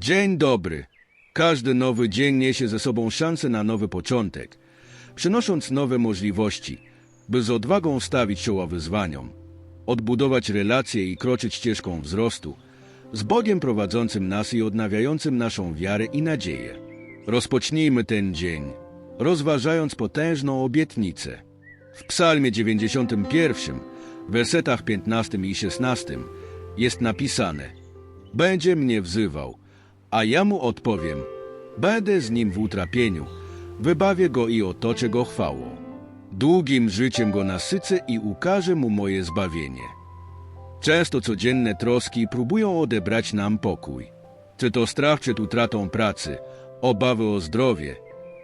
Dzień dobry. Każdy nowy dzień niesie ze sobą szansę na nowy początek, przynosząc nowe możliwości, by z odwagą stawić czoła wyzwaniom, odbudować relacje i kroczyć ścieżką wzrostu, z Bogiem prowadzącym nas i odnawiającym naszą wiarę i nadzieję. Rozpocznijmy ten dzień, rozważając potężną obietnicę. W Psalmie 91, wersetach 15 i 16 jest napisane: Będzie mnie wzywał, a ja mu odpowiem: Będę z nim w utrapieniu, wybawię go i otoczę go chwałą. Długim życiem go nasycę i ukażę mu moje zbawienie. Często codzienne troski próbują odebrać nam pokój. Czy to strach przed utratą pracy, obawy o zdrowie,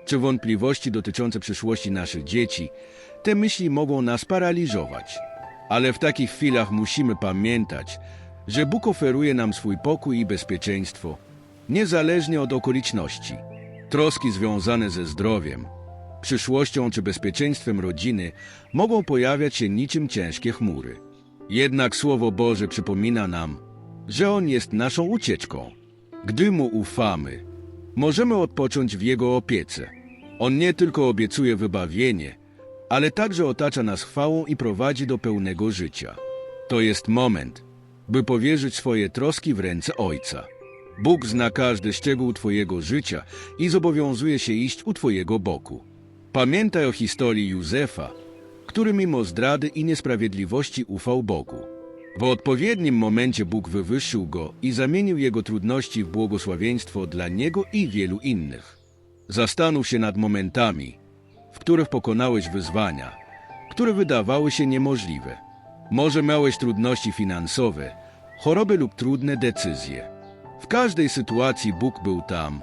czy wątpliwości dotyczące przyszłości naszych dzieci, te myśli mogą nas paraliżować. Ale w takich chwilach musimy pamiętać, że Bóg oferuje nam swój pokój i bezpieczeństwo, niezależnie od okoliczności. Troski związane ze zdrowiem, przyszłością czy bezpieczeństwem rodziny mogą pojawiać się niczym ciężkie chmury. Jednak Słowo Boże przypomina nam, że On jest naszą ucieczką. Gdy Mu ufamy, możemy odpocząć w Jego opiece. On nie tylko obiecuje wybawienie, ale także otacza nas chwałą i prowadzi do pełnego życia. To jest moment, by powierzyć swoje troski w ręce Ojca. Bóg zna każdy szczegół Twojego życia i zobowiązuje się iść u Twojego boku. Pamiętaj o historii Józefa, który mimo zdrady i niesprawiedliwości ufał Bogu. W odpowiednim momencie Bóg wywyższył go i zamienił jego trudności w błogosławieństwo dla niego i wielu innych. Zastanów się nad momentami, w których pokonałeś wyzwania, które wydawały się niemożliwe. Może miałeś trudności finansowe, choroby lub trudne decyzje. W każdej sytuacji Bóg był tam,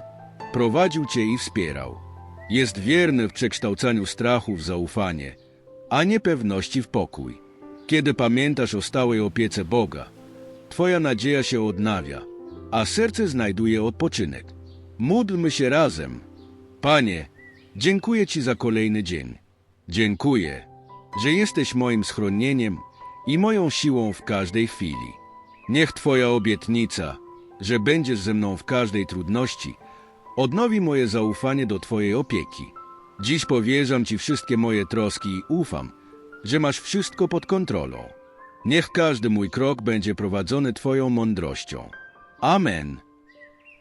prowadził cię i wspierał. Jest wierny w przekształcaniu strachu w zaufanie, a niepewności w pokój. Kiedy pamiętasz o stałej opiece Boga, Twoja nadzieja się odnawia, a serce znajduje odpoczynek. Módlmy się razem. Panie, dziękuję Ci za kolejny dzień. Dziękuję, że jesteś moim schronieniem i moją siłą w każdej chwili. Niech Twoja obietnica, że będziesz ze mną w każdej trudności, odnowi moje zaufanie do Twojej opieki. Dziś powierzam Ci wszystkie moje troski i ufam, że masz wszystko pod kontrolą. Niech każdy mój krok będzie prowadzony Twoją mądrością. Amen.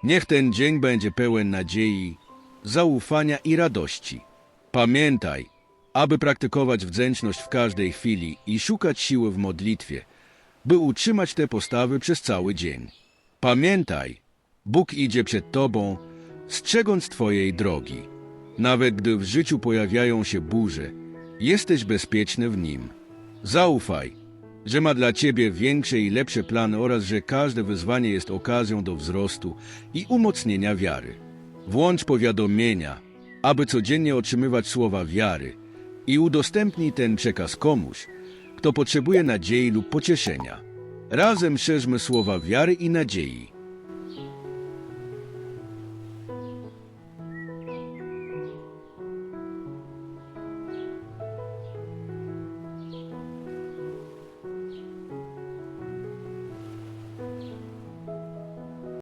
Niech ten dzień będzie pełen nadziei, zaufania i radości. Pamiętaj, aby praktykować wdzięczność w każdej chwili i szukać siły w modlitwie, by utrzymać te postawy przez cały dzień. Pamiętaj, Bóg idzie przed Tobą, strzegąc Twojej drogi. Nawet gdy w życiu pojawiają się burze, jesteś bezpieczny w Nim. Zaufaj, że ma dla Ciebie większe i lepsze plany oraz że każde wyzwanie jest okazją do wzrostu i umocnienia wiary. Włącz powiadomienia, aby codziennie otrzymywać słowa wiary i udostępnij ten przekaz komuś, kto potrzebuje nadziei lub pocieszenia. Razem szerzmy słowa wiary i nadziei.